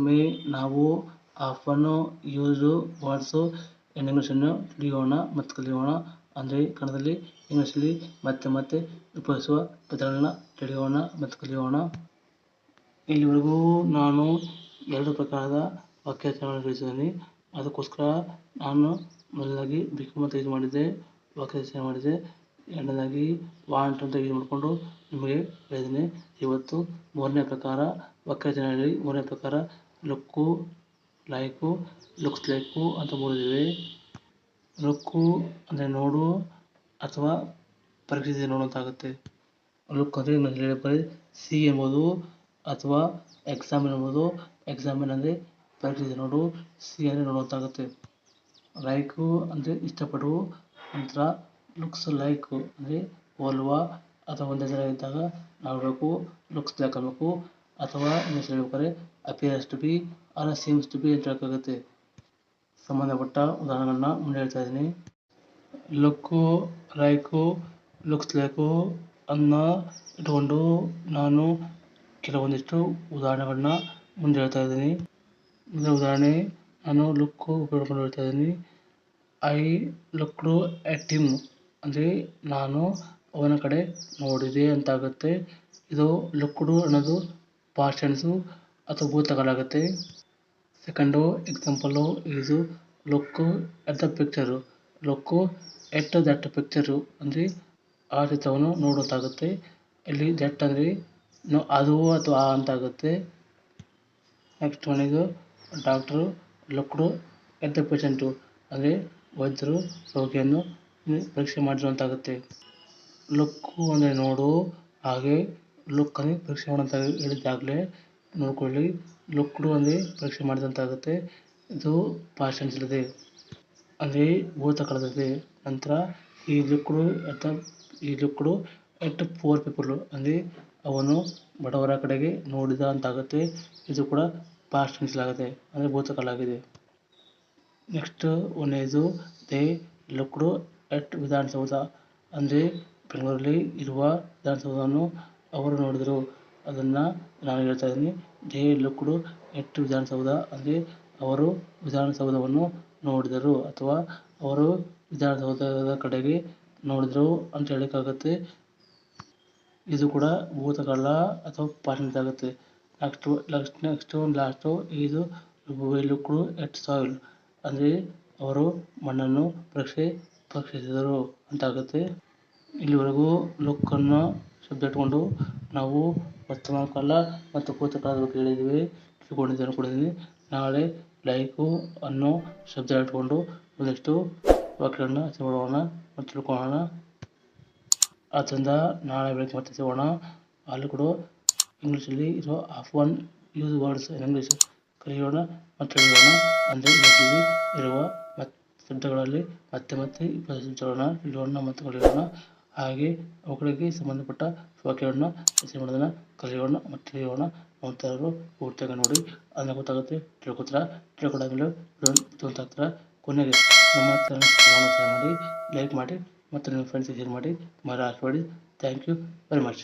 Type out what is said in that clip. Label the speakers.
Speaker 1: ಮತ್ತೊಮ್ಮೆ ನಾವು ಆಫನ್ನು use words ಇನ್ ಇಂಗ್ಲೀಷನ್ನು ತಿಳಿಯೋಣ ಮತ್ತು ಕಲಿಯೋಣ. ಅಂದರೆ ಕನ್ನಡದಲ್ಲಿ ಇಂಗ್ಲೀಷಲ್ಲಿ ಮತ್ತೆ ಮತ್ತೆ ಉಪಯೋಗಿಸುವ ಪದಗಳನ್ನ ತಿಳಿಯೋಣ ಮತ್ತು ಕಲಿಯೋಣ. ಇಲ್ಲಿವರೆಗೂ ನಾನು ಎರಡು ಪ್ರಕಾರದ ವಾಕ್ಯಾಚರಣೆ ತಿಳಿಸಿದ್ದೀನಿ ಅದಕ್ಕೋಸ್ಕರ ನಾನು ಮೊದಲಾಗಿ ಬಿಕಮ್ ಅಂತ ಯೂಸ್ ಮಾಡಿದ್ದೆ ವಾಕ್ಯಾಚರಣೆ ಮಾಡಿದೆ ಎರಡನೇದಾಗಿ ವಾಂಟ್ ಅಂತ ಯೂಸ್ ಮಾಡಿಕೊಂಡು ನಿಮಗೆ ಹೇಳಿದ್ದೀನಿ ಇವತ್ತು ಮೂರನೇ ಪ್ರಕಾರ ವಾಕ್ಯಾಚರಣೆಯಲ್ಲಿ ಮೂರನೇ ಪ್ರಕಾರ ಲುಕ್ಕು ಲೈಕು ಲುಕ್ಸ್ ಲೈಕು ಅಂತ ಬರೆದಿದೆ ಲುಕ್ಕು ಅಂದರೆ ನೋಡು ಅಥವಾ ಪರೀಕ್ಷಿಸಿ ಆಗುತ್ತೆ ಲುಕ್ ಅಂದರೆ ಹೇಳಿ ಹೇಳಿದರೆ ಸಿ ಎಂಬುದು ಅಥವಾ ಎಕ್ಸಾಮ್ ಎಂಬುದು. ಎಕ್ಸಾಮಿನ್ ಅಂದರೆ ಪರೀಕ್ಷಿಸಿ ನೋಡು, ಸಿ ಅಂದರೆ ಆಗುತ್ತೆ ಲೈಕು ಅಂದರೆ ಇಷ್ಟಪಡು ನಂತರ ಲುಕ್ಸ್ ಲೈಕು ಅಂದರೆ ಹೋಲುವ ಅಥವಾ ಒಂದೇ ಥರ ಇದ್ದಾಗ ನಾವು ಲುಕ್ಸ್ ಲೈಕ್ ಅನ್ನಬೇಕು ಅಥವಾ ಇಂಗ್ಲೀಷ್ ಹೇಳ್ಬೇಕಾದ್ರೆ appears to be or seems to be ಅಂತ ಹೇಳೋಕ್ಕಾಗುತ್ತೆ ಸಂಬಂಧಪಟ್ಟ ಉದಾಹರಣೆಗಳನ್ನ ಮುಂದೆ ಹೇಳ್ತಾ ಇದ್ದೀನಿ. ಲುಕ್ಕು, ಲೈಕು, ಲುಕ್ಸ್ ಲೈಕು, ಅನ್ನ ಇಟ್ಕೊಂಡು ನಾನು ಕೆಲವೊಂದಿಷ್ಟು ಉದಾಹರಣೆಗಳನ್ನ ಮುಂದೆ ಹೇಳ್ತಾ ಇದ್ದೀನಿ. ಮೊದಲ ಉದಾಹರಣೆ, ನಾನು ಲುಕ್ಕು ಉಪಯೋಗಿಸ್ಕೊಂಡು ಹೇಳ್ತಾ ಇದ್ದೀನಿ. ಐ ಲುಕ್ಡು ಎಟ್ ಹಿಮ್ ಅಂದರೆ ನಾನು ಅವನ ಕಡೆ ನೋಡಿದೆ ಅಂತಾಗುತ್ತೆ ಇದು ಲುಕ್ಡು ಅನ್ನೋದು ಪಾಸ್ಟ್ ಟೆನ್ಸು ಅಥವಾ ಭೂತಕಾಲಾಗುತ್ತೆ second example is look at the picture look at that picture ಅಂದರೆ ಆ ಚಿತ್ರವನ್ನು ನೋಡುವಂತಾಗುತ್ತೆ. ಇಲ್ಲಿ ದಟ್ ಅಂದರೆ ಅದು ಅಥವಾ ಆ ಅಂತಾಗುತ್ತೆ. ನೆಕ್ಸ್ಟ್ ಒನ್ ಇದು doctor looked at the patient ಅಂದರೆ ವೈದ್ಯರು ರೋಗಿಯನ್ನು ಪರೀಕ್ಷೆ ಮಾಡಿರುವಂತಾಗುತ್ತೆ. ಲುಕ್ಕು ಅಂದರೆ ನೋಡು, ಹಾಗೆ ಲುಕ್ ಅಂದರೆ ಪರೀಕ್ಷೆ ಮಾಡೋಂತ ಹೇಳಿದ್ದಾಗಲೇ ನೋಡ್ಕೊಳ್ಳಿ. ಲುಕ್ಡು ಅಂದರೆ ಪರೀಕ್ಷೆ ಮಾಡಿದಂತಾಗುತ್ತೆ. ಇದು ಪಾಸ್ಟ್ ಟೆನ್ಸಲ್ಲಿದೆ ಅಂದರೆ ಭೂತಕಾಲದಲ್ಲಿದೆ ನಂತರ ಈ ಲುಕ್ಡು ದ ಈ ಲುಕ್ಡು ಎಟ್ ಪುವರ್ ಪೀಪಲ್ ಅಂದರೆ ಅವನು ಬಡವರ ಕಡೆಗೆ ನೋಡಿದ ಅಂತಾಗುತ್ತೆ. ಇದು ಕೂಡ ಪಾಸ್ಟ್ ಟೆನ್ಸಲ್ಲಾಗುತ್ತೆ ಅಂದರೆ ಭೂತಕಾಲ ಆಗಿದೆ ನೆಕ್ಸ್ಟ್ ಒಂದನೇದು ದೇ ಲುಕ್ಡು ಎಟ್ ವಿಧಾನಸೌಧ, ಅಂದರೆ ಬೆಂಗಳೂರಲ್ಲಿ ಇರುವ ವಿಧಾನಸೌಧವನ್ನು ಅವರು ನೋಡಿದರು. ಅದನ್ನು ನಾನು ಹೇಳ್ತಾ ಇದ್ದೀನಿ. ದೇ ಲುಕ್ಡು ಎಟ್ ವಿಧಾನಸೌಧ ಅಲ್ಲಿ ಅವರು ವಿಧಾನಸೌಧವನ್ನು ನೋಡಿದರು ಅಥವಾ ಅವರು ವಿಧಾನಸೌಧದ ಕಡೆಗೆ ನೋಡಿದರು ಅಂತ ಹೇಳೋಕ್ಕಾಗುತ್ತೆ. ಇದು ಕೂಡ ಭೂತಕಾಲ ಅಥವಾ ಪಾಸ್ಟ್ ಆಗುತ್ತೆ ನೆಕ್ಸ್ಟು ನೆಕ್ಸ್ಟ್ ನೆಕ್ಸ್ಟು ಲಾಸ್ಟು ಇದು ಲುಕ್ ಎಟ್ ಸಾಯಿಲ್ ಅಂದರೆ ಅವರು ಮಣ್ಣನ್ನು ಪರೀಕ್ಷೆ, ಪರೀಕ್ಷಿಸಿದರು ಅಂತಾಗುತ್ತೆ ಇಲ್ಲಿವರೆಗೂ ಲುಕ್ಕನ್ನು ಶಬ್ದ ಇಟ್ಕೊಂಡು ನಾವು ವರ್ತಮಾನ ಕಾಲ ಮತ್ತು ಭೂತಕಾಲದ ಬಗ್ಗೆ ಹೇಳಿದ್ದೀವಿ ತಿಳ್ಕೊಂಡಿದ್ದೇನೆ ಕೊಡಿದ್ದೀನಿ ನಾಳೆ ಲೈಕು, ಅನ್ನೋ, ಶಬ್ದ ಇಟ್ಕೊಂಡು ಒಂದಷ್ಟು ವಾಕ್ಯಗಳನ್ನ ಮಾಡೋಣ ಮತ್ತು ತಿಳ್ಕೊಳ್ಳೋಣ. ಆದ್ದರಿಂದ ನಾಳೆ ಬೆಳಗ್ಗೆ ಮತ್ತೆ ಸಿಗೋಣ ಅಲ್ಲಿ ಕೂಡ ಇಂಗ್ಲೀಷಲ್ಲಿ ಇರೋ of one use words English ಕಲಿಯೋಣ ಮತ್ತು ತಿಳಿಯೋಣ. ಅಂದರೆ ಇಂಗ್ಲೀಷಲ್ಲಿ ಇರುವ ಮತ್ತು ಶಬ್ದಗಳಲ್ಲಿ ಮತ್ತೆ ಮತ್ತೆ ಶಬ್ದಗಳನ್ನ ತಿಳಿಯೋಣ ಮತ್ತು ಕಲಿಯೋಣ. ಹಾಗೆ ಅವುಗಳಿಗೆ ಸಂಬಂಧಪಟ್ಟ ವಾಕ್ಯಗಳನ್ನ ಮಾಡೋದನ್ನು ಕಲಿಯೋಣ ಮತ್ತು ತಿಳಿಯೋಣ ನೋಡ್ತಾಯಿರೋರು ಪೂರ್ತಿಯಾಗಿ ನೋಡಿ ಅದನ್ನ ಗೊತ್ತಾಗುತ್ತೆ ತಿಳ್ಕೊತಾರ ತಿಳ್ಕೊಂಡಾದ್ಮೇಲೆ ಕೊನೆಗೆ ನಮ್ಮ ಚಾನಲ್ ಸಹಾಯ ಮಾಡಿ ಲೈಕ್ ಮಾಡಿ ಮತ್ತು ನಿಮ್ಮ ಫ್ರೆಂಡ್ಸಿಗೆ ಶೇರ್ ಮಾಡಿ. ಮರ ಮಾಡಿ ಥ್ಯಾಂಕ್ ಯು ವೆರಿ ಮಚ್